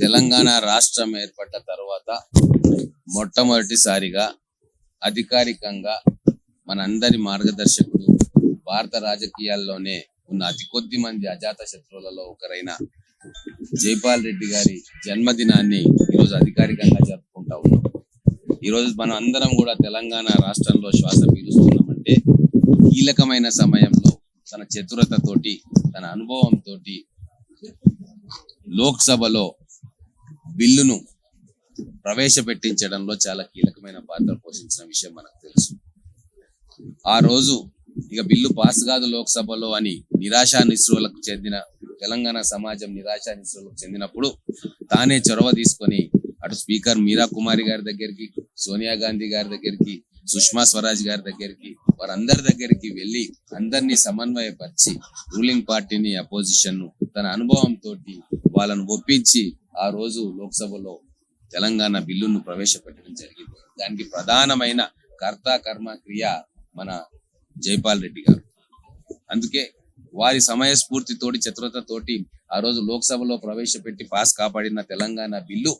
తెలంగాణ రాష్ట్రం ఏర్పడ్డ తర్వాత మొట్టమొదటిసారిగా అధికారికంగా మనందరి మార్గదర్శకుడు భారత రాజకీయాల్లోనే ఉన్న అతి కొద్ది మంది అజాత శత్రువులలో ఒకరైన జైపాల్ రెడ్డి గారి జన్మదినాన్ని ఈరోజు అధికారికంగా జరుపుకుంటా ఉన్నాం. ఈరోజు మనం అందరం కూడా తెలంగాణ రాష్ట్రంలో శ్వాస పీలుస్తున్నామంటే కీలకమైన సమయంలో తన చతురతతోటి తన అనుభవంతో లోక్సభలో బిల్లును ప్రవేశపెట్టించడంలో చాలా కీలకమైన పాత్ర పోషించిన విషయం మనకు తెలుసు. ఆ రోజు ఇక బిల్లు పాస్ కాదు లోక్సభలో అని నిరాశా నిస్రులకు చెందిన తెలంగాణ సమాజం నిరాశా నిస్రులకు చెందినప్పుడు తానే చొరవ తీసుకొని అటు స్పీకర్ మీరా కుమారి గారి దగ్గరికి సోనియా గాంధీ గారి దగ్గరికి సుష్మా స్వరాజ్ గారి దగ్గరికి వారందరి దగ్గరికి వెళ్ళి అందరినీ సమన్వయపరిచి రూలింగ్ పార్టీని అపోజిషన్ను తన అనుభవంతో వాళ్ళను ఒప్పించి ఆ రోజు లోక్సభలో తెలంగాణ బిల్లును ప్రవేశపెట్టడం జరిగింది. దానికి ప్రధానమైన కర్త కర్మ క్రియ మన జైపాల్ రెడ్డి గారు. అందుకే వారి సమయస్ఫూర్తితోటి చతురతతోటి ఆ రోజు లోక్సభలో ప్రవేశపెట్టి పాస్ కాపాడిన తెలంగాణ బిల్లు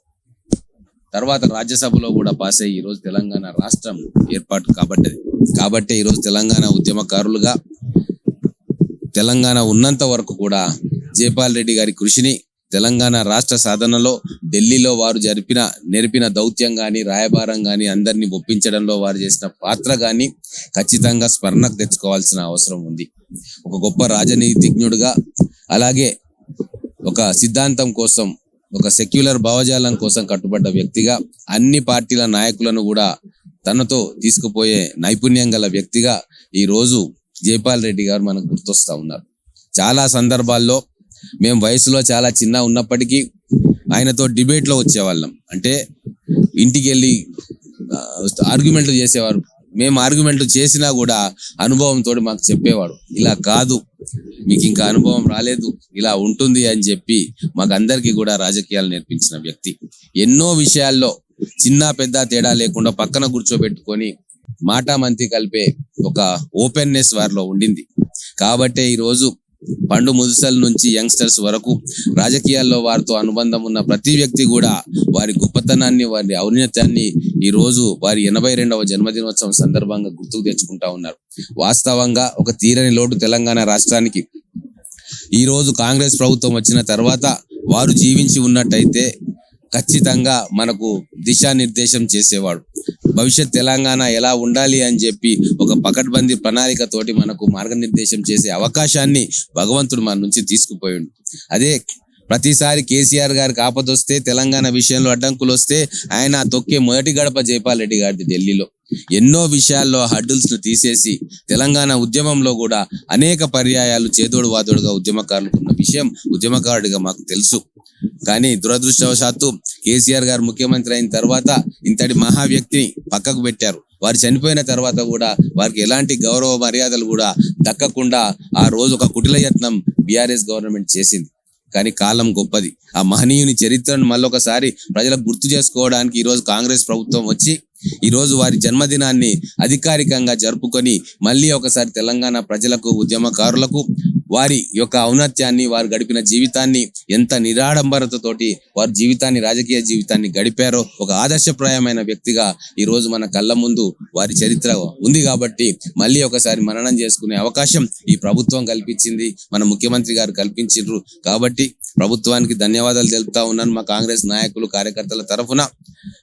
తర్వాత రాజ్యసభలో కూడా పాస్ అయ్యి ఈ రోజు తెలంగాణ రాష్ట్రం ఏర్పాటు కాబట్టది కాబట్టి ఈ రోజు తెలంగాణ ఉద్యమకారులుగా తెలంగాణ ఉన్నంత వరకు కూడా జైపాల్ రెడ్డి గారి కృషిని తెలంగాణ రాష్ట్ర సాధనలో ఢిల్లీలో వారు జరిపిన నేర్పిన దౌత్యం గాని రాయబారం గాని అందరినీ ఒప్పించడంలో వారు చేసిన పాత్ర గాని ఖచ్చితంగా స్మరణకు తెచ్చుకోవాల్సిన అవసరం ఉంది. ఒక గొప్ప రాజనీతిజ్ఞుడుగా అలాగే ఒక సిద్ధాంతం కోసం ఒక సెక్యులర్ భావజాలం కోసం కట్టుబడ్డ వ్యక్తిగా అన్ని పార్టీల నాయకులను కూడా తనతో తీసుకుపోయే నైపుణ్యం గల వ్యక్తిగా ఈ రోజు జైపాల్ రెడ్డి గారు మనకు గుర్తొస్తా ఉన్నారు. చాలా సందర్భాల్లో మేము వయసులో చాలా చిన్న ఉన్నప్పటికీ ఆయనతో డిబేట్లో వచ్చేవాళ్ళం. అంటే ఇంటికి వెళ్ళి ఆర్గ్యుమెంట్లు చేసేవారు. మేము ఆర్గ్యుమెంట్లు చేసినా కూడా అనుభవంతో మాకు చెప్పేవాడు. ఇలా కాదు మీకు ఇంకా అనుభవం రాలేదు ఇలా ఉంటుంది అని చెప్పి మాకు అందరికీ కూడా రాజకీయాలు నేర్పించిన వ్యక్తి. ఎన్నో విషయాల్లో చిన్న పెద్ద తేడా లేకుండా పక్కన కూర్చోబెట్టుకొని మాటా మంతి కలిపే ఒక ఓపెన్నెస్ వారిలో ఉండింది. కాబట్టే ఈ రోజు పండు ముదుసల నుంచి యంగ్స్టర్స్ వరకు రాజకీయాల్లో వారితో అనుబంధం ఉన్న ప్రతి వ్యక్తి కూడా వారి గొప్పతనాన్ని వారి ఔన్నత్యాన్ని ఈ రోజు వారి ఎనభై రెండవ జన్మదినోత్సవం సందర్భంగా గుర్తుకు తెచ్చుకుంటా ఉన్నారు. వాస్తవంగా ఒక తీరని లోటు తెలంగాణ రాష్ట్రానికి. ఈ రోజు కాంగ్రెస్ ప్రభుత్వం వచ్చిన తర్వాత వారు జీవించి ఉన్నట్టయితే ఖచ్చితంగా మనకు దిశానిర్దేశం చేసేవాడు. భవిష్యత్ తెలంగాణ ఎలా ఉండాలి అని చెప్పి ఒక పకడ్బందీ ప్రణాళిక తోటి మనకు మార్గనిర్దేశం చేసే అవకాశాన్ని భగవంతుడు మన నుంచి తీసుకుపోయాడు. అదే ప్రతిసారి కేసీఆర్ గారికి ఆపదొస్తే తెలంగాణ విషయంలో అడ్డంకులు వస్తే ఆయన తొక్కే మొదటి గడప జైపాల్ రెడ్డి గారిది ఢిల్లీలో. ఎన్నో విషయాల్లో హడ్డుల్స్ను తీసేసి తెలంగాణ ఉద్యమంలో కూడా అనేక పర్యాయాలు చేదోడు వాదోడుగా ఉద్యమకారులకు ఉన్న విషయం ఉద్యమకారుడిగా మాకు తెలుసు. కానీ దురదృష్టవశాత్తు కేసీఆర్ గారు ముఖ్యమంత్రి అయిన తర్వాత ఇంతటి మహా వ్యక్తిని పక్కకు పెట్టారు. వారు చనిపోయిన తర్వాత కూడా వారికి ఎలాంటి గౌరవ మర్యాదలు కూడా దక్కకుండా ఆ రోజు ఒక కుటిల యత్నం బీఆర్ఎస్ గవర్నమెంట్ చేసింది. కానీ కాలం గొప్పది. ఆ మహనీయుని చరిత్రను మళ్ళొకసారి ప్రజలకు గుర్తు చేసుకోవడానికి ఈ రోజు కాంగ్రెస్ ప్రభుత్వం వచ్చి ఈ రోజు వారి జన్మదినాన్ని అధికారికంగా జరుపుకొని మళ్ళీ ఒకసారి తెలంగాణ ప్రజలకు ఉద్యమకారులకు వారి యొక్క ఔన్నత్యాన్ని వారు గడిపిన జీవితాన్ని ఎంత నిరాడంబరతతోటి వారి జీవితాన్ని రాజకీయ జీవితాన్ని గడిపారో ఒక ఆదర్శప్రాయమైన వ్యక్తిగా ఈ రోజు మన కళ్ళ ముందు వారి చరిత్ర ఉంది కాబట్టి మళ్ళీ ఒకసారి మననం చేసుకునే అవకాశం ఈ ప్రభుత్వం కల్పించింది మన ముఖ్యమంత్రి గారు కల్పించిండ్రు. కాబట్టి ప్రభుత్వానికి ధన్యవాదాలు తెలుపుతా ఉన్నాను మా కాంగ్రెస్ నాయకులు కార్యకర్తల తరఫున.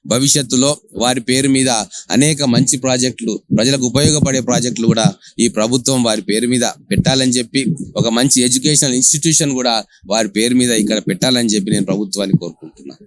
భవిష్యత్తులో వారి పేరు మీద అనేక మంచి ప్రాజెక్టులు ప్రజలకు ఉపయోగపడే ప్రాజెక్టులు కూడా ఈ ప్రభుత్వం వారి పేరు మీద పెట్టాలని చెప్పి ఒక మంచి ఎడ్యుకేషనల్ ఇన్స్టిట్యూషన్ కూడా వారి పేరు మీద ఇక్కడ పెట్టాలని చెప్పి నేను ప్రభుత్వాన్ని కోరుకుంటున్నాను.